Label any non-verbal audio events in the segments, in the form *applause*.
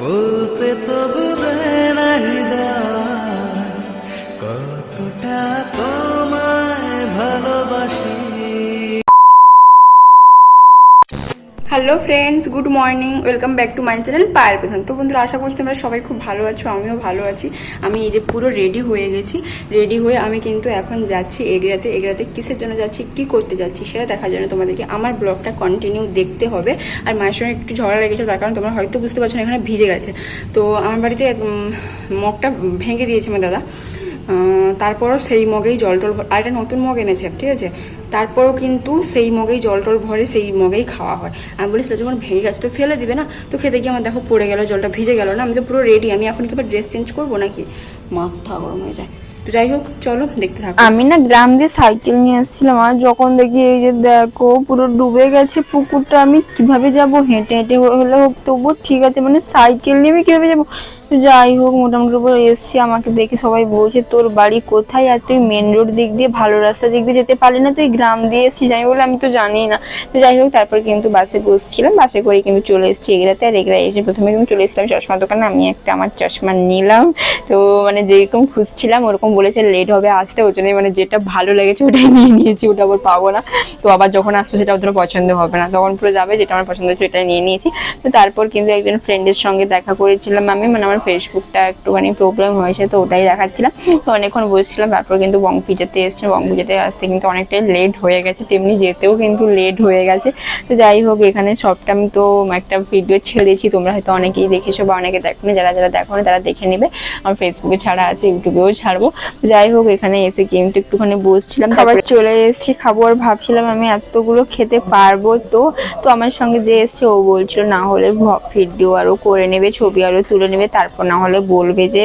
বলতে তো বুঝে না হৃদয়। কতটা তোমায় hello friends, good morning, welcome back to my channel পায়ের প্রধান তো বন্ধুরা, আশা করছি তোমরা সবাই খুব ভালো আছো, আমিও ভালো আছি। আমি এই যে পুরো রেডি হয়ে গেছি। রেডি হয়ে আমি কিন্তু এখন যাচ্ছি এগরাতে। এগরাতে কিসের জন্য যাচ্ছি, কি করতে যাচ্ছি সেটা দেখার জন্য তোমাদেরকে আমার ব্লগটা কন্টিনিউ দেখতে হবে। আর মায়ের সঙ্গে একটু ঝগড়া লেগেছে, তার কারণ তোমরা হয়তো বুঝতে পারছ এখানে ভিজে গেছে। তো আমার বাড়িতে মগটা ভেঙে দিয়েছে আমার দাদা। তারপরও সেই মগেই জল টল আর একটা নতুন মগ এনেছে, ঠিক আছে? তারপরও কিন্তু সেই মগেই জল টল ভরে সেই মগেই খাওয়া হয়। আমি বলি, সেটা যখন ভেঙে গেছে তো ফেলে দিবে না? তো খেতে গিয়ে আমার দেখো পড়ে গেল, জলটা ভিজে গেল না? আমি তো পুরো রেডি আমি এখন কি ড্রেস চেঞ্জ করব নাকি? মাথা গরম হয়ে যায়। যাই হোক, চলো, দেখতে থাকো। আমি না গ্রাম দিয়ে সাইকেল নিয়ে এসেছিলাম, আর যখন দেখি এই যে দেখো, পুরো ডুবে গেছে পুকুরটা, আমি কীভাবে যাব? হেঁটে হেঁটে হলে হোক, তবুও ঠিক আছে মানে সাইকেল নিয়ে আমি কীভাবে যাব? যাই হোক, মোটামুটি উপর এসছি, আমাকে দেখে সবাই বলছে, তোর বাড়ি কোথায়? আর তুই মেন রোড দিক দিয়ে, ভালো রাস্তা দিক দিয়ে যেতে পারলি না, তুই গ্রাম দিয়ে এসেছিস? আমি বলে আমি তো জানি না। তো যাই হোক, তারপর কিন্তু বাসে বসছিলাম, বাসে করে কিন্তু চলে এসেছি এগরাতে, আর এগরা এসে প্রথমে কিন্তু চলে এসেছিলাম চশমা দোকানে, আমি একটা আমার চশমা নিলাম। তো মানে যেরকম খুঁজছিলাম, ওরকম বলেছে লেট হবে আসতে, ওই জন্যই মানে যেটা ভালো লেগেছে ওটাই নিয়ে নিয়েছি, ওটা আবার পাবো না। তো আবার যখন আসবে সেটা ওদের পছন্দ হবে না। তখন পুরো যাবে, যেটা আমার পছন্দ হচ্ছে ওটাই নিয়ে নিয়েছি। তো তারপর কিন্তু একজন ফ্রেন্ডের সঙ্গে দেখা করেছিলাম আমি মানে আমার ফেসবুকটা একটুখানি প্রবলেম হয়েছে, তো ওটাই দেখাচ্ছিলাম। তো অনেকক্ষণ বসছিলাম, তারপর কিন্তু বংপুজাতে এসেছি বংপুজাতে আসতে কিন্তু অনেকটাই লেট হয়ে গেছে, তেমনি যেতেও কিন্তু লেট হয়ে গেছে। তো যাই হোক, এখানে সবটা আমি তো একটা ভিডিও ছেড়েছি তোমরা হয়তো অনেকেই দেখেছ বা অনেকে দেখো যারা যারা দেখো তারা দেখে নেবে। আমার ফেসবুকে ছাড়া আছে ইউটিউবেও ছাড়বো। যাই হোক এখানে এসে কিন্তু একটুখানি বসছিলাম খাবার চলে এসেছি খাব আর ভাবছিলাম আমি এতগুলো খেতে পারব তো তো আমার সঙ্গে যে এসছে ও বলছিল না হলে ভিডিও আরও করে নেবে ছবি আরও তুলে নেবে তারপর না হলে বলবে যে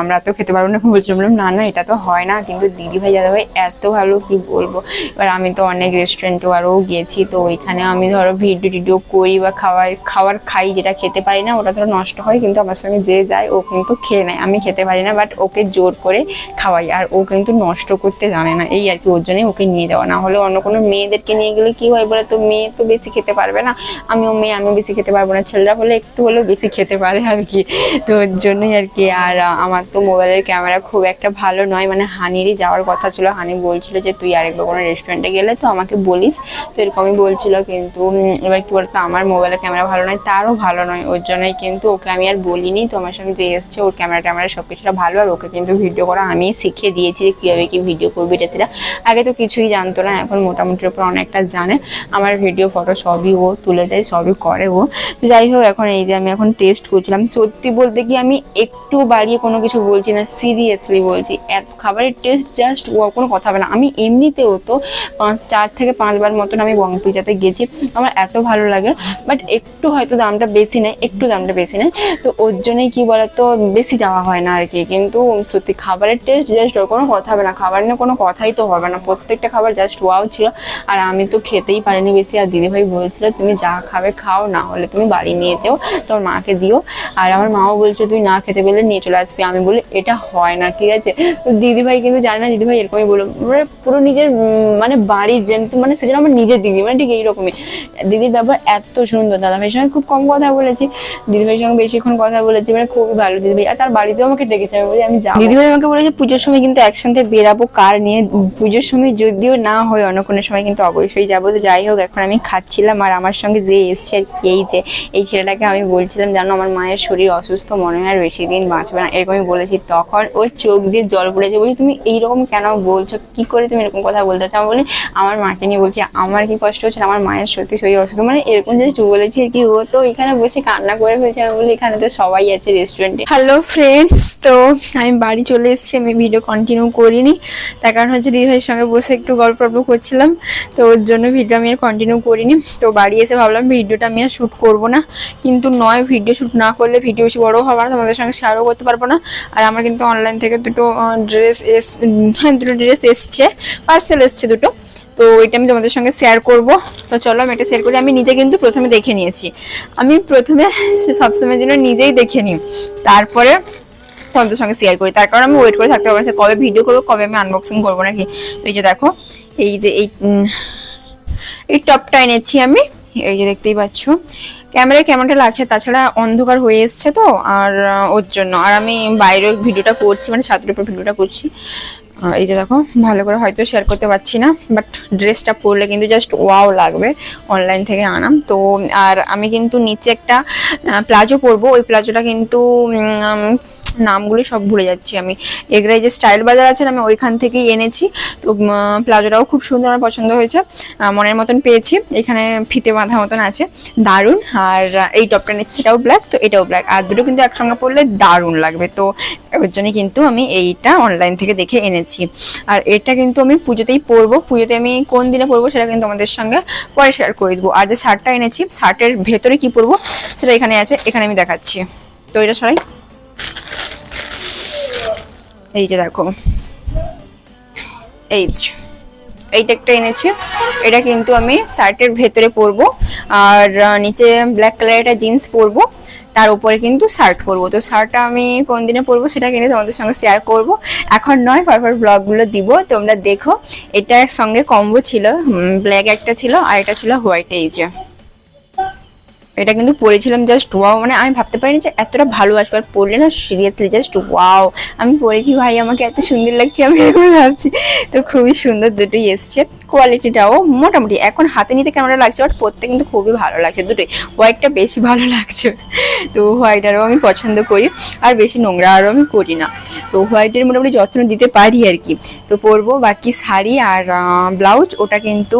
আমরা তো খেতে পারব না। *laughs* বলছিলাম বললাম, না না এটা তো হয় না কিন্তু দিদি ভাই দাদা ভাই এত ভালো কি বলব? এবার আমি তো অনেক রেস্টুরেন্টও আরও গেছি তো ওইখানে আমি ধরো ভিডিও টিডিও করি বা খাওয়ার খাওয়ার খাই যেটা খেতে পারি না ওটা ধরো নষ্ট হয় কিন্তু আমার সঙ্গে যে যায় ও কিন্তু খেয়ে নেয়। আমি খেতে পারি না বাট ওকে জোর করে খাওয়াই, আর ও কিন্তু নষ্ট করতে জানে না। এই আর কি, ওর জন্যই ওকে নিয়ে যাওয়া। না হলে অন্য কোনো মেয়েদেরকে নিয়ে গেলে কি হয় বলে তো মেয়ে তো বেশি খেতে পারবে না। আমিও মেয়ে, আমিও বেশি খেতে পারব না। ছেলেরা হলে একটু হলেও বেশি খেতে পারে আর কি। তো ওর জন্যই আর কি। আর আমার তো মোবাইলের ক্যামেরা খুব একটা ভালো নয়। মানে হানিরই যাওয়ার কথা ছিল। হানি বলছিল যে, তুই আরেকবার কোনো রেস্টুরেন্টে গেলে তো আমাকে বলিস। তো এরকমই বলছিল। কিন্তু এবার কী বলতো, আমার মোবাইলের ক্যামেরা ভালো নয়, তারও ভালো নয়। ওর জন্যই কিন্তু ওকে আমি আর বলিনি। তো আমার সঙ্গে যে এসছে, ওর ক্যামেরা ট্যামেরা সব কিছুটা ভালো, আর ওকে কিন্তু ভিডিও করা আমি শিখিয়ে দিয়েছি যে কীভাবে কি ভিডিও করবি, এটা সেটা আগে তো কিছুই জানতো না, এখন মোটামুটির উপর অনেকটা জানে। আমার ভিডিও ফটো সবই ও তুলে দেয়, সবই করে ও। তো যাই হোক, এখন এই যে আমি এখন টেস্ট করছিলাম, সত্যি বলতে কি আমি একটু বাড়িয়ে কোনো কিছু বলছি না সিরিয়াসলি বলছি। এত খাবারের টেস্ট জাস্ট ও কোনো কথা হবে না। আমি এমনিতেও তো পাঁচ, চার থেকে পাঁচবার মতন আমি বং পিজাতে গেছি, আমার এত ভালো লাগে বাট একটু হয়তো দামটা বেশি নেয়, একটু দামটা বেশি নেয়। তো ওর জন্যই কি বলতো, বেশি যাওয়া হয় না আর কি। কিন্তু সত্যি খাবারের টেস্ট জাস্ট ওর কোনো কথা হবে না। খাবার নিয়ে কোনো কথাই তো হবে না। প্রত্যেকটা খাবার জাস্ট ওয়াও ছিল। আর আমি তো খেতেই পারিনি বেশি। আর দিদিভাই বলছিল, তুমি যা খাবে খাও, না হলে তুমি বাড়ি নিয়ে যেও। তোর মাকে দিও। আর আমার মাও বলছিল, তুই না খেতে পেলে নিয়ে চলে আসবি। আমি বলি, এটা হয় না, ঠিক আছে? তো দিদিভাই কিন্তু জানে না, দিদিভাই এরকমই বলো মানে পুরো নিজের মানে বাড়ির যেন মানে সেজন্য আমার নিজের দিদি মানে ঠিক এইরকমই। দিদির ব্যবহার এত সুন্দর। দাদাভাইয়ের সঙ্গে খুব কম কথা বলেছি। দিদিভাইয়ের সঙ্গে বেশিক্ষণ কথা বলেছি মানে খুবই ভালো। দিদিভাই, আর তার বাড়িতেও আমাকে ডেকেছে। আমি বলি, আমি যাব। দিদিভাই আমাকে বলেছে পুজোর সময় কিন্তু একসাথে বেরাবো, কার নিয়ে পুজোর সময় যদিও না হয়, অন্য কোনো সময় কিন্তু অবশ্যই যাব। তো যাই হোক, এখন আমি খাচ্ছিলাম আর আমার সঙ্গে যে এসছে আর এই যে, এই ছেলেটাকে আমি বলছিলাম, জানো, আমার মায়ের শরীর অসুস্থ, মনে হয় আর বেশি দিন বাঁচবে না। এরকমই বলেছি। তখন ওর চোখ দিয়ে জল পড়েছে বলছি তুমি এইরকম কেন বলছো? কি করে তুমি এরকম কথা বলতে চাও? বলি, আমার মাকে নিয়ে বলছি, আমার কি কষ্ট হচ্ছে? আমার মায়ের সত্যি শরীর অসুস্থ। মানে এরকম জাস্ট বলেছি কি। ও তো এখানে বসে কান্না করে ফেলছে। আমি বলি, এখানে তো সবাই আছে রেস্টুরেন্টে হ্যালো ফ্রেন্ডস তো আমি বাড়ি চলে এসেছি। আমি ভিডিও কন্টিনিউ করিনি। তার কারণ হচ্ছে দিদিভাইয়ের সঙ্গে বসে একটু গল্প টল্প করছিলাম, তো ওর জন্য ভিডিও আমি আর কন্টিনিউ করিনি। তো বাড়ি এসে ভাবলাম ভিডিওটা আমি আর শ্যুট করব না। কিন্তু নয় ভিডিও শ্যুট না করলে ভিডিও বেশি বড়ও হবে না, তোমাদের সঙ্গে শেয়ারও করতে পারব না। আর আমার কিন্তু অনলাইন থেকে দুটো ড্রেস এস হ্যাঁ দুটো ড্রেস এসছে পার্সেল এসছে দুটো। তো এটা আমি তোমাদের সঙ্গে শেয়ার করব। তো চলো আমি এটা শেয়ার করি, আমি নিজে কিন্তু প্রথমে দেখে নিয়েছি। আমি প্রথমে সবসময়ের জন্য নিজেই দেখে নিই। তারপরে তোমাদের সঙ্গে শেয়ার করি। তার কারণ আমি ওয়েট করে থাকতে পারছি কবে ভিডিও করব, কবে আমি আনবক্সিং করব নাকি? এই যে দেখো, এই যে এই এই টপটা এনেছি আমি। এই যে দেখতেই পাচ্ছ। ক্যামেরা কেমনটা লাগছে, তাছাড়া অন্ধকার হয়ে এসছে তো, আর ওর জন্য। আর আমি বাইরের ভিডিওটা করছি মানে ছাত্রের উপর ভিডিওটা করছি। এই যে দেখো, ভালো করে হয়তো শেয়ার করতে পারছি না বাট ড্রেসটা পরলে কিন্তু জাস্ট ওয়াও লাগবে অনলাইন থেকে আনাম তো, আর আমি কিন্তু নিচে একটা প্লাজো পরবো, ওই প্লাজোটা কিন্তু নামগুলো সব ভুলে যাচ্ছি আমি। এগরাই যে স্টাইল বাজার আছে আমি ওইখান থেকেই এনেছি। তো প্লাজোটাও খুব সুন্দর আমার পছন্দ হয়েছে মনের মতন পেয়েছি। এখানে ফিতে বাঁধা মতন আছে, দারুণ। আর এই টপটা নিচ্ছি, সেটাও ব্ল্যাক তো এটাও ব্ল্যাক আর দুটো কিন্তু একসঙ্গে পরলে দারুণ লাগবে। তো ওর জন্যই কিন্তু আমি এইটা অনলাইন থেকে দেখে এনেছি। আর এটা কিন্তু আমি পুজোতেই পরবো। পুজোতে আমি কোন দিনে পরবো সেটা কিন্তু আমাদের সঙ্গে পরে শেয়ার করে দেবো। আর যে শার্টটা এনেছি, শার্টের ভেতরে কি পরবো সেটা এখানে আছে, এখানে আমি দেখাচ্ছি। তো এটা সবাই এই যে দেখো। এই যে। এইটা একটা এনেছি। এটা কিন্তু আমি শার্টের ভেতরে পরবো, আর নিচে ব্ল্যাক কালার একটা জিন্স পরবো, তার উপরে কিন্তু শার্ট পরবো। তো শার্টটা আমি কোন দিনে পরবো সেটা কিন্তু তোমাদের সঙ্গে শেয়ার করব। এখন নয়, পরপর ব্লগগুলো দিব, তোমরা দেখো। এটা সঙ্গে কম্বো ছিল ব্ল্যাক একটা ছিল, আর এটা ছিল হোয়াইট এই যে। এটা কিন্তু পরেছিলাম জাস্ট ওয়াও মানে আমি ভাবতে পারিনি যে এতটা ভালো আসবে। আর পরলে না সিরিয়াসলি জাস্ট ওয়াও আমি পরেছি ভাই, আমাকে এত সুন্দর লাগছে, আমি এরকম ভাবছি। তো খুবই সুন্দর দুটোই এসছে। কোয়ালিটিটাও মোটামুটি, এখন হাতে নিতে কেমন লাগছে বাট পরতে কিন্তু খুবই ভালো লাগছে দুটোই। হোয়াইটটা বেশি ভালো লাগছে, তো হোয়াইট আরও আমি পছন্দ করি, আর বেশি নোংরা আরও আমি করি না। তো হোয়াইটের মোটামুটি যত্ন দিতে পারি আর কি। তো পরবো বাকি শাড়ি আর ব্লাউজ ওটা কিন্তু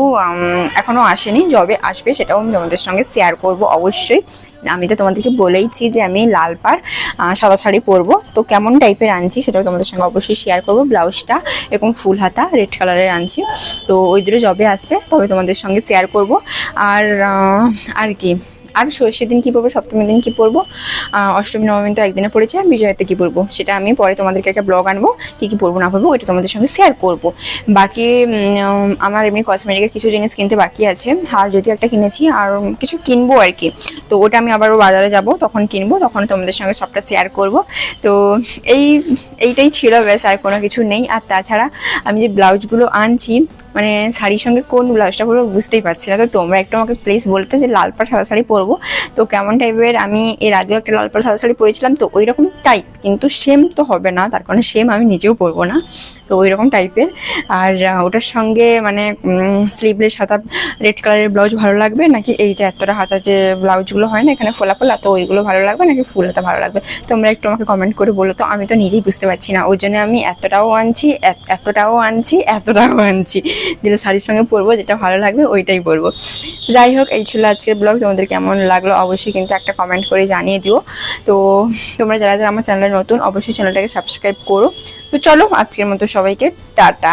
এখনও আসেনি, যবে আসবে সেটাও আমি তোমাদের সঙ্গে শেয়ার করব, অবশ্যই আমি তো তোমাদেরকে বলেইছি যে আমি লাল পাড় সাদা শাড়ি পরবো। তো কেমন টাইপের আনছি সেটাও তোমাদের সঙ্গে অবশ্যই শেয়ার করব। ব্লাউজটা এরকম ফুল হাতা রেড কালারের আনছি। তো ওই দুটো জবে আসবে, তবে তোমাদের সঙ্গে শেয়ার করব। আর আর কি? আর ষষ্ঠীর দিন কী পরবো সপ্তমীর দিন কী পরবো অষ্টমী, নবমী তো একদিনে পড়েছে বিজয়াতে কী পরবো, সেটা আমি পরে তোমাদেরকে একটা ব্লগ আনব, কী কী পরবো, না পরবো, ওইটা তোমাদের সঙ্গে শেয়ার করব। বাকি আমার এমনি কসমেটিকের কিছু জিনিস কিনতে বাকি আছে, আর যদিও একটা কিনেছি, আর কিছু কিনবো আর কি, তো ওটা আমি আবারও বাজারে যাব, তখন কিনবো, তখন তোমাদের সঙ্গে সবটা শেয়ার করব, তো এই, এইটাই ছিল ব্যাস, আর কোনো কিছু নেই, আর তাছাড়া আমি যে ব্লাউজগুলো আনছি মানে শাড়ির সঙ্গে কোন ব্লাউজটা পরবো বুঝতেই পারছি না। তো তোমরা একটু আমাকে প্লিজ বলতো যে লাল পাড় সাদা শাড়ি পরবো। তো কেমন টাইপের আমি এর আগেও একটা লাল পাড় সাদা শাড়ি পরেছিলাম, তো ওই রকম টাইপ কিন্তু সেম তো হবে না, তার কারণে সেম আমি নিজেও পরবো না। তো ওই রকম টাইপের আর ওটার সঙ্গে মানে স্লিভলেস হাতা রেড কালারের ব্লাউজ ভালো লাগবে? নাকি এই যে এতটা হাতা যে ব্লাউজগুলো হয় না এখানে ফোলা ফোলা, তো ওইগুলো ভালো লাগবে? নাকি ফুল হাতা ভালো লাগবে? তোমরা একটু আমাকে কমেন্ট করে বলো। তো আমি তো নিজেই বুঝতে পারছি না। ওই জন্য আমি এতটাও আনছি, এত- এতটাও আনছি এতটাও আনছি। যেটা শাড়ির সঙ্গে পরবো, যেটা ভালো লাগবে ওইটাই পরবো। যাই হোক, এই ছিল আজকের ব্লগ। তোমাদের কেমন লাগল অবশ্যই কিন্তু একটা কমেন্ট করে জানিয়ে দিও। তো তোমরা যারা যারা আমার চ্যানেলে নতুন, অবশ্যই চ্যানেলটাকে সাবস্ক্রাইব করো। তো চলো, আজকের মতো সবাইকে টাটা।